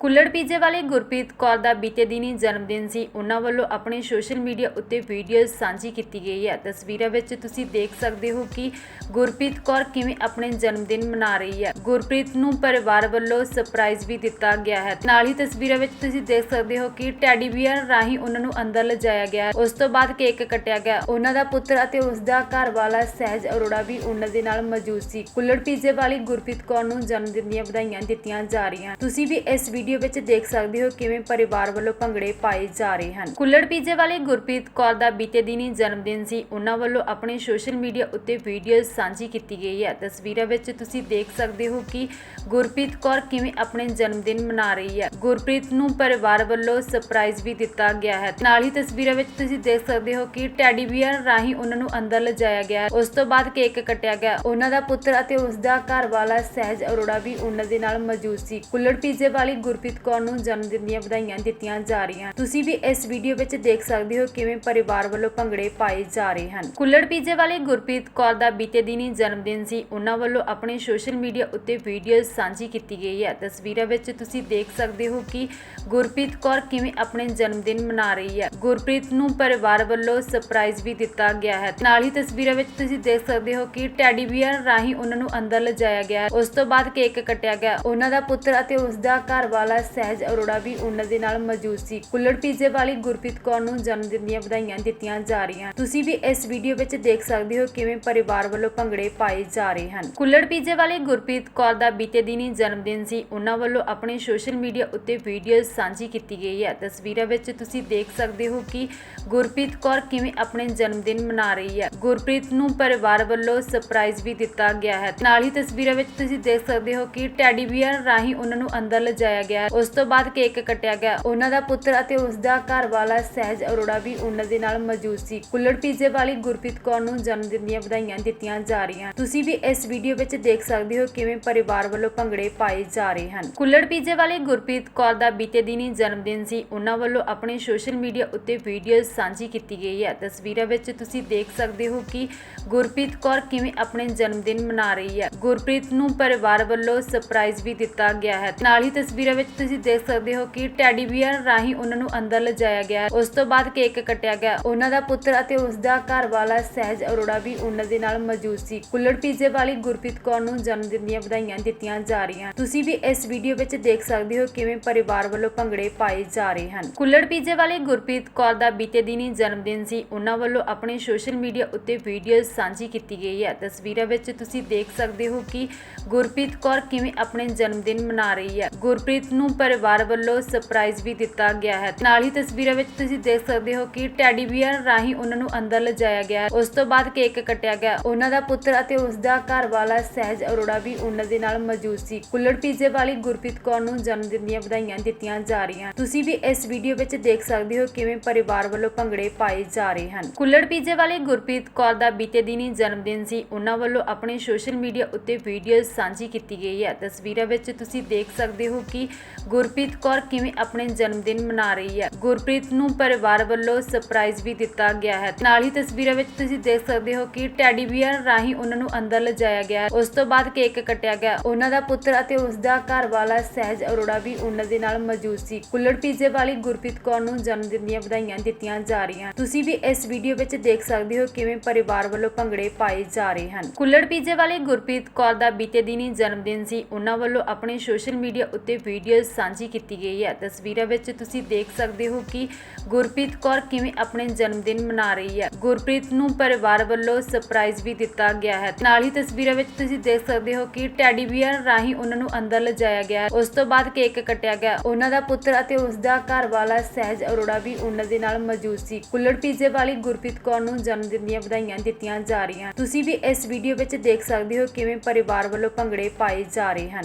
ਕੁੱਲੜ ਪੀਜੇ ਵਾਲੀ ਗੁਰਪ੍ਰੀਤ ਕੌਰ ਦਾ ਬੀਤੇ ਦਿਨੀ ਜਨਮ ਦਿਨ ਸੀ। ਉਹਨਾਂ ਵੱਲੋਂ ਆਪਣੇ ਸੋਸ਼ਲ ਮੀਡੀਆ ਉੱਤੇ ਵੀਡੀਓ ਸਾਂਝੀ ਕੀਤੀ ਗਈ ਹੈ। ਤਸਵੀਰਾਂ ਵਿੱਚ ਤੁਸੀਂ ਦੇਖ ਸਕਦੇ ਹੋ ਕਿ ਗੁਰਪ੍ਰੀਤ ਕੌਰ ਕਿਵੇਂ ਆਪਣੇ ਜਨਮ ਦਿਨ ਮਨਾ ਰਹੀ ਹੈ। ਗੁਰਪ੍ਰੀਤ ਨੂੰ ਪਰਿਵਾਰ ਵੱਲੋਂ ਸਰਪ੍ਰਾਈਜ਼ ਵੀ ਦਿੱਤਾ ਗਿਆ ਹੈ। ਨਾਲ ਹੀ ਤਸਵੀਰਾਂ ਵਿੱਚ ਤੁਸੀਂ ਦੇਖ ਸਕਦੇ ਹੋ ਕਿ ਟੈਡੀ ਬੀਅਰ ਰਾਹੀਂ ਉਹਨਾਂ ਨੂੰ ਅੰਦਰ ਲਿਜਾਇਆ ਗਿਆ ਉਸ ਤੋਂ ਬਾਅਦ ਕੇਕ ਕੱਟਿਆ ਗਿਆ ਉਹਨਾਂ ਦਾ ਪੁੱਤਰ ਅਤੇ ਉਸ ਦਾ ਘਰ ਵਾਲਾ ਸਹਿਜ ਅਰੋੜਾ ਵੀ ਉਹਨਾਂ ਦੇ ਨਾਲ ਮੌਜੂਦ ਸੀ। ਕੁੱਲੜ ਪੀਜੇ ਵਾਲੀ ਗੁਰਪ੍ਰੀਤ ਕੌਰ ਨੂੰ ਜਨਮ ਦਿਨ ਦੀਆਂ ਵਧਾਈਆਂ ਦਿੱਤੀਆਂ ਜਾ ਰਹੀਆਂ ਤੁਸੀਂ ਵੀ ਇਸ ਵੀਡੀਓ ਵਿੱਚ ਦੇਖ ਸਕਦੇ ਹੋ ਕਿਵੇਂ ਪਰਿਵਾਰ ਵੱਲੋਂ ਭੰਗੜੇ ਪਾਏ ਜਾ ਰਹੇ ਹਨ। ਕੁੱਲੜ ਪੀਜੇ ਵਾਲੀ ਗੁਰਪ੍ਰੀਤ ਕੌਰ ਦਾ ਬੀਤੇ ਦਿਨੀ ਜਨਮ ਦਿਨ ਸੀ। ਉਹਨਾਂ ਵੱਲੋਂ ਆਪਣੇ ਸੋਸ਼ਲ ਮੀਡੀਆ ਉੱਤੇ ਵੀਡੀਓ ਸਾਂਝੀ ਕੀਤੀ ਗਈ ਹੈ। ਤਸਵੀਰਾਂ ਵਿੱਚ ਤੁਸੀਂ ਦੇਖ ਸਕਦੇ ਹੋ ਕਿ ਗੁਰਪ੍ਰੀਤ ਕੌਰ ਕਿਵੇਂ ਆਪਣੇ ਜਨਮ ਦਿਨ ਮਨਾ ਰਹੀ ਹੈ। ਗੁਰਪ੍ਰੀਤ ਨੂੰ ਪਰਿਵਾਰ ਵੱਲੋਂ ਸਰਪ੍ਰਾਈਜ਼ ਵੀ ਦਿੱਤਾ ਗਿਆ ਹੈ। ਨਾਲ ਹੀ ਤਸਵੀਰਾਂ ਵਿੱਚ ਤੁਸੀਂ ਦੇਖ ਸਕਦੇ ਹੋ ਕਿ ਟੈਡੀ ਬੀਅਰ ਰਾਹੀਂ ਉਹਨਾਂ ਨੂੰ ਅੰਦਰ ਲਿਜਾਇਆ ਗਿਆ ਉਸ ਤੋਂ ਬਾਅਦ ਕੇਕ ਕੱਟਿਆ ਗਿਆ ਉਹਨਾਂ ਦਾ ਪੁੱਤਰ ਅਤੇ ਉਸ ਦਾ ਘਰ ਵਾਲਾ ਸਹਿਜ ਅਰੋੜਾ ਵੀ ਉਹਨਾਂ ਦੇ ਨਾਲ ਮੌਜੂਦ ਸੀ। ਕੁੱਲੜ ਪੀਜੇ ਵਾਲੀ ਗੁਰਪ੍ਰੀਤ ਕੌਰ ਨੂੰ ਜਨਮ ਦਿਨ ਦੀਆਂ ਵਧਾਈਆਂ ਦਿੱਤੀਆਂ ਜਾ ਰਹੀਆਂ ਤੁਸੀਂ ਵੀ ਇਸ ਵੀਡੀਓ ਵਿੱਚ ਦੇਖ ਸਕਦੇ ਹੋ ਕਿਵੇਂ ਪਰਿਵਾਰ ਵੱਲੋਂ ਭੰਗੜੇ ਪਾਏ ਜਾ ਰਹੇ ਹਨ। ਕੁੱਲੜ ਪੀਜੇ ਵਾਲੀ ਗੁਰਪ੍ਰੀਤ ਕੌਰ ਦਾ ਬੀਤੇ ਦਿਨੀ ਜਨਮ ਦਿਨ ਸੀ। ਉਹਨਾਂ ਵੱਲੋਂ ਆਪਣੇ ਸੋਸ਼ਲ ਮੀਡੀਆ ਉੱਤੇ ਵੀਡੀਓ ਸਾਂਝੀ ਕੀਤੀ ਗਈ ਹੈ। ਤਸਵੀਰਾਂ ਵਿੱਚ ਤੁਸੀਂ ਦੇਖ ਸਕਦੇ ਹੋ ਕਿ ਗੁਰਪ੍ਰੀਤ ਕੌਰ ਕਿਵੇਂ ਆਪਣੇ ਜਨਮ ਦਿਨ ਮਨਾ ਰਹੀ ਹੈ। ਗੁਰਪ੍ਰੀਤ ਨੂੰ ਪਰਿਵਾਰ ਵੱਲੋਂ ਸਰਪ੍ਰਾਈਜ਼ ਵੀ ਦਿੱਤਾ ਗਿਆ ਹੈ। ਨਾਲ ਹੀ ਤਸਵੀਰਾਂ ਵਿੱਚ ਤੁਸੀਂ ਦੇਖ ਸਕਦੇ ਹੋ ਕਿ ਟੈਡੀ ਬੀਅਰ ਰਾਹੀਂ ਉਹਨਾਂ ਨੂੰ ਅੰਦਰ ਲਿਜਾਇਆ ਗਿਆ ਉਸ ਤੋਂ ਬਾਅਦ ਕੇਕ ਕੱਟਿਆ ਗਿਆ ਉਹਨਾਂ ਦਾ ਪੁੱਤਰ ਅਤੇ ਉਸ ਦਾ ਘਰ ਵਾਲਾ ਸਹਿਜ ਅਰੋੜਾ ਵੀ ਉਹਨਾਂ ਦੇ ਨਾਲ ਮੌਜੂਦ ਸੀ। ਕੁੱਲੜ ਪੀਜੇ ਵਾਲੀ ਗੁਰਪ੍ਰੀਤ ਕੌਰ ਨੂੰ ਜਨਮ ਦਿਨ ਦੀਆਂ ਵਧਾਈਆਂ ਦਿੱਤੀਆਂ ਜਾ ਰਹੀਆਂ। ਤੁਸੀਂ ਵੀ ਇਸ ਵੀਡੀਓ ਵਿੱਚ ਦੇਖ ਸਕਦੇ ਹੋ ਕਿਵੇਂ ਪਰਿਵਾਰ ਵੱਲੋਂ ਭੰਗੜੇ ਪਾਏ ਜਾ ਰਹੇ ਹਨ। ਕੁੱਲੜ ਪੀਜੇ ਵਾਲੀ ਗੁਰਪ੍ਰੀਤ ਕੌਰ ਦਾ ਬੀਤੇ ਦਿਨੀ ਜਨਮ ਦਿਨ ਸੀ। ਉਹਨਾਂ ਵੱਲੋਂ ਆਪਣੇ ਸੋਸ਼ਲ ਮੀਡੀਆ ਉੱਤੇ ਵੀਡੀਓ ਸਾਂਝੀ ਕੀਤੀ ਗਈ ਹੈ। ਤਸਵੀਰਾਂ ਵਿੱਚ ਤੁਸੀਂ ਦੇਖ ਸਕਦੇ ਹੋ ਕਿ ਗੁਰਪ੍ਰੀਤ ਕੌਰ ਕਿਵੇਂ ਆਪਣੇ ਜਨਮ ਦਿਨ ਮਨਾ ਰਹੀ ਹੈ। ਗੁਰਪ੍ਰੀਤ ਨੂੰ ਪਰਿਵਾਰ ਵੱਲੋਂ ਸਰਪ੍ਰਾਈਜ਼ ਵੀ ਦਿੱਤਾ ਗਿਆ ਹੈ। ਨਾਲ ਹੀ ਤਸਵੀਰਾਂ ਵਿੱਚ ਤੁਸੀਂ ਦੇਖ ਸਕਦੇ ਹੋ ਕਿ ਟੈਡੀ ਬੀਅਰ ਰਾਹੀਂ ਉਹਨਾਂ ਨੂੰ ਅੰਦਰ ਲਿਜਾਇਆ ਗਿਆ ਹੈ। ਉਸ ਤੋਂ ਬਾਅਦ ਕੇਕ ਕੱਟਿਆ ਗਿਆ। ਉਹਨਾਂ ਦਾ ਪੁੱਤਰ ਅਤੇ ਉਸ ਦਾ ਘਰ ਵਾਲਾ ਸਹਿਜ ਅਰੋੜਾ ਵੀ ਉਹਨਾਂ ਦੇ ਨਾਲ ਮੌਜੂਦ ਸੀ। ਕੁੱਲੜ ਪੀਜੇ ਵਾਲੀ ਗੁਰਪ੍ਰੀਤ ਕੌਰ ਨੂੰ ਜਨਮ ਦਿਨ ਦੀਆਂ ਵਧਾਈਆਂ ਦਿੱਤੀਆਂ ਜਾ ਰਹੀਆਂ। ਤੁਸੀਂ ਵੀ ਇਸ ਵੀਡੀਓ ਵਿੱਚ ਦੇਖ ਸਕਦੇ ਹੋ ਕਿਵੇਂ ਪਰਿਵਾਰ ਵੱਲੋਂ ਭੰਗੜੇ ਪਾਏ ਜਾ ਰਹੇ ਹਨ। ਕੁੱਲੜ ਪੀਜੇ ਵਾਲੀ ਗੁਰਪ੍ਰੀਤ ਕੌਰ ਦਾ ਬੀਤੇ ਦਿਨੀ ਜਨਮ ਦਿਨ ਸੀ। ਉਹਨਾਂ ਵੱਲੋਂ ਆਪਣੇ ਸੋਸ਼ਲ ਮੀਡੀਆ ਉੱਤੇ ਵੀਡੀਓ ਸਾਂਝੀ ਕੀਤੀ ਗਈ ਹੈ। ਤਸਵੀਰਾਂ ਵਿੱਚ ਤੁਸੀਂ ਦੇਖ ਸਕਦੇ ਹੋ ਕਿ ਗੁਰਪ੍ਰੀਤ ਕੌਰ ਕਿਵੇਂ ਆਪਣੇ ਜਨਮ ਦਿਨ ਮਨਾ ਰਹੀ ਹੈ। ਗੁਰਪ੍ਰੀਤ ਨੂੰ ਪਰਿਵਾਰ ਵੱਲੋਂ ਸਰਪ੍ਰਾਈਜ਼ ਵੀ ਦਿੱਤਾ ਗਿਆ ਹੈ। ਨਾਲ ਹੀ ਤਸਵੀਰਾਂ ਵਿੱਚ ਤੁਸੀਂ ਦੇਖ ਸਕਦੇ ਹੋ ਕਿ ਟੈਡੀ ਬੀਅਰ ਰਾਹੀਂ ਉਹਨਾਂ ਨੂੰ ਅੰਦਰ ਲਿਜਾਇਆ ਗਿਆ ਉਸ ਤੋਂ ਬਾਅਦ ਕੇਕ ਕੱਟਿਆ ਗਿਆ ਉਹਨਾਂ ਦਾ ਪੁੱਤਰ ਅਤੇ ਉਸ ਦਾ ਘਰ ਵਾਲਾ ਸਹਿਜ ਅਰੋੜਾ ਵੀ ਉਹਨਾਂ ਦੇ ਨਾਲ ਮੌਜੂਦ ਸੀ। ਕੁੱਲੜ ਪੀਜੇ ਵਾਲੀ ਗੁਰਪ੍ਰੀਤ ਕੌਰ ਨੂੰ ਜਨਮ ਦਿਨ ਦੀਆਂ ਵਧਾਈਆਂ ਦਿੱਤੀਆਂ ਜਾ ਰਹੀਆਂ ਤੁਸੀਂ ਵੀ ਇਸ ਵੀਡੀਓ ਵਿੱਚ ਦੇਖ ਸਕਦੇ ਹੋ ਕਿਵੇਂ ਪਰਿਵਾਰ ਵੱਲੋਂ ਭੰਗੜੇ ਪਾਏ ਜਾ ਰਹੇ ਹਨ। ਕੁੱਲੜ ਪੀਜੇ ਵਾਲੀ ਗੁਰਪ੍ਰੀਤ ਕੌਰ ਦਾ ਬੀਤੇ ਦਿਨੀ ਜਨਮ ਦਿਨ ਸੀ। ਉਹਨਾਂ ਵੱਲੋਂ ਆਪਣੇ ਸੋਸ਼ਲ ਮੀਡੀਆ ਉੱਤੇ ਵੀਡੀਓ ਸਾਂਝੀ ਕੀਤੀ ਗਈ ਹੈ। ਤਸਵੀਰਾਂ ਵਿੱਚ ਤੁਸੀਂ ਦੇਖ ਸਕਦੇ ਹੋ ਕਿ ਗੁਰਪ੍ਰੀਤ ਕੌਰ ਕਿਵੇਂ ਆਪਣੇ ਜਨਮ ਦਿਨ ਮਨਾ ਰਹੀ ਹੈ। ਗੁਰਪ੍ਰੀਤ ਨੂੰ ਪਰਿਵਾਰ ਵੱਲੋਂ ਸਰਪ੍ਰਾਈਜ਼ ਵੀ ਦਿੱਤਾ ਗਿਆ ਹੈ। ਨਾਲ ਹੀ ਤਸਵੀਰਾਂ ਵਿੱਚ ਤੁਸੀਂ ਦੇਖ ਸਕਦੇ ਹੋ ਕਿ ਟੈਡੀ ਬੀਅਰ ਰਾਹੀਂ ਉਹਨਾਂ ਨੂੰ ਅੰਦਰ ਲਿਜਾਇਆ ਗਿਆ ਉਸ ਤੋਂ ਬਾਅਦ ਕੇਕ ਕੱਟਿਆ ਗਿਆ ਉਹਨਾਂ ਦਾ ਪੁੱਤਰ ਅਤੇ ਉਸ ਦਾ ਘਰ ਵਾਲਾ ਸਹਿਜ ਅਰੋੜਾ ਵੀ ਉਹਨਾਂ ਦੇ ਨਾਲ ਮੌਜੂਦ ਸੀ। ਕੁੱਲੜ ਪੀਜੇ ਵਾਲੀ ਗੁਰਪ੍ਰੀਤ ਕੌਰ ਨੂੰ ਜਨਮ ਦਿਨ ਦੀਆਂ ਵਧਾਈਆਂ ਦਿੱਤੀਆਂ ਜਾ ਰਹੀਆਂ ਤੁਸੀਂ ਵੀ ਇਸ ਵੀਡੀਓ ਵਿੱਚ ਦੇਖ ਸਕਦੇ ਹੋ ਕਿਵੇਂ ਪਰਿਵਾਰ ਵੱਲੋਂ ਭੰਗੜੇ ਪਾਏ ਜਾ ਰਹੇ ਹਨ। ਕੁੱਲੜ ਪੀਜੇ ਵਾਲੀ ਗੁਰਪ੍ਰੀਤ ਕੌਰ ਦਾ ਬੀਤੇ ਦਿਨੀ ਜਨਮ ਦਿਨ ਸੀ। ਉਹਨਾਂ ਵੱਲੋਂ ਆਪਣੇ ਸੋਸ਼ਲ ਮੀਡੀਆ ਉੱਤੇ ਵੀਡੀਓ ਸਾਂਝੀ ਕੀਤੀ ਗਈ ਹੈ। ਤਸਵੀਰਾਂ ਵਿੱਚ ਤੁਸੀਂ ਦੇਖ ਸਕਦੇ ਹੋ ਕਿ ਗੁਰਪ੍ਰੀਤ ਕੌਰ ਕਿਵੇਂ ਆਪਣੇ ਜਨਮ ਦਿਨ ਮਨਾ ਰਹੀ ਹੈ? ਗੁਰਪ੍ਰੀਤ ਨੂੰ ਪਰਿਵਾਰ ਵੱਲੋਂ ਸਰਪ੍ਰਾਈਜ਼ ਵੀ ਦਿੱਤਾ ਗਿਆ ਹੈ। ਨਾਲ ਹੀ ਤਸਵੀਰਾਂ ਵਿੱਚ ਤੁਸੀਂ ਦੇਖ ਸਕਦੇ ਹੋ ਕਿ ਟੈਡੀ ਬੀਅਰ ਰਾਹੀਂ ਉਹਨਾਂ ਨੂੰ ਅੰਦਰ ਲਿਜਾਇਆ ਗਿਆ ਉਸ ਤੋਂ ਬਾਅਦ ਕੇਕ ਕੱਟਿਆ ਗਿਆ ਉਹਨਾਂ ਦਾ ਪੁੱਤਰ ਅਤੇ ਉਸ ਦਾ ਘਰ ਵਾਲਾ ਸਹਿਜ ਅਰੋੜਾ ਵੀ ਉਹਨਾਂ ਦੇ ਨਾਲ ਮੌਜੂਦ ਸੀ। ਕੁੱਲੜ ਪੀਜੇ ਵਾਲੀ ਗੁਰਪ੍ਰੀਤ ਕੌਰ ਨੂੰ ਜਨਮ ਦਿਨ ਦੀਆਂ ਵਧਾਈਆਂ ਦਿੱਤੀਆਂ ਜਾ ਰਹੀਆਂ ਤੁਸੀਂ ਵੀ ਇਸ ਵੀਡੀਓ ਵਿੱਚ ਦੇਖ ਸਕਦੇ ਹੋ ਕਿਵੇਂ ਪਰਿਵਾਰ ਵੱਲੋਂ ਭੰਗੜੇ ਪਾਏ ਜਾ ਰਹੇ ਹਨ। ਕੁੱਲੜ ਪੀਜੇ ਵਾਲੀ ਗੁਰਪ੍ਰੀਤ ਕੌਰ ਦਾ ਬੀਤੇ ਦਿਨੀ ਜਨਮ ਦਿਨ ਸੀ। ਉਹਨਾਂ ਵੱਲੋਂ ਆਪਣੇ ਸੋਸ਼ਲ ਮੀਡੀਆ ਉੱਤੇ ਵੀਡੀਓ ਸਾਂਝੀ ਕੀਤੀ ਗਈ ਹੈ। ਤਸਵੀਰਾਂ ਵਿੱਚ ਤੁਸੀਂ ਦੇਖ ਸਕਦੇ ਹੋ ਕਿ ਗੁਰਪ੍ਰੀਤ ਕੌਰ ਕਿਵੇਂ ਆਪਣੇ ਜਨਮ ਦਿਨ ਮਨਾ ਰਹੀ ਹੈ। ਗੁਰਪ੍ਰੀਤ ਨੂੰ ਪਰਿਵਾਰ ਵੱਲੋਂ ਸਰਪ੍ਰਾਈਜ਼ ਵੀ ਦਿੱਤਾ ਗਿਆ ਹੈ। ਨਾਲ ਹੀ ਤਸਵੀਰਾਂ ਵਿੱਚ ਤੁਸੀਂ ਦੇਖ ਸਕਦੇ ਹੋ ਕਿ ਟੈਡੀ ਬੀਅਰ ਰਾਹੀਂ ਉਹਨਾਂ ਨੂੰ ਅੰਦਰ ਲਿਜਾਇਆ ਗਿਆ ਉਸ ਤੋਂ ਬਾਅਦ ਕੇਕ ਕੱਟਿਆ ਗਿਆ ਉਹਨਾਂ ਦਾ ਪੁੱਤਰ ਅਤੇ ਉਸ ਦਾ ਘਰ ਵਾਲਾ ਸਹਿਜ ਅਰੋੜਾ ਵੀ ਉਹਨਾਂ ਦੇ ਨਾਲ ਮੌਜੂਦ ਸੀ। ਕੁੱਲੜ ਪੀਜੇ ਵਾਲੀ ਗੁਰਪ੍ਰੀਤ ਕੌਰ ਨੂੰ ਜਨਮ ਦਿਨ ਦੀਆਂ ਵਧਾਈਆਂ ਦਿੱਤੀਆਂ ਜਾ ਰਹੀਆਂ ਤੁਸੀਂ ਵੀ ਇਸ ਵੀਡੀਓ ਵਿੱਚ ਦੇਖ ਸਕਦੇ ਹੋ ਕਿਵੇਂ ਪਰਿਵਾਰ ਵੱਲੋਂ ਭੰਗੜੇ ਪਾਏ ਜਾ ਰਹੇ ਹਨ।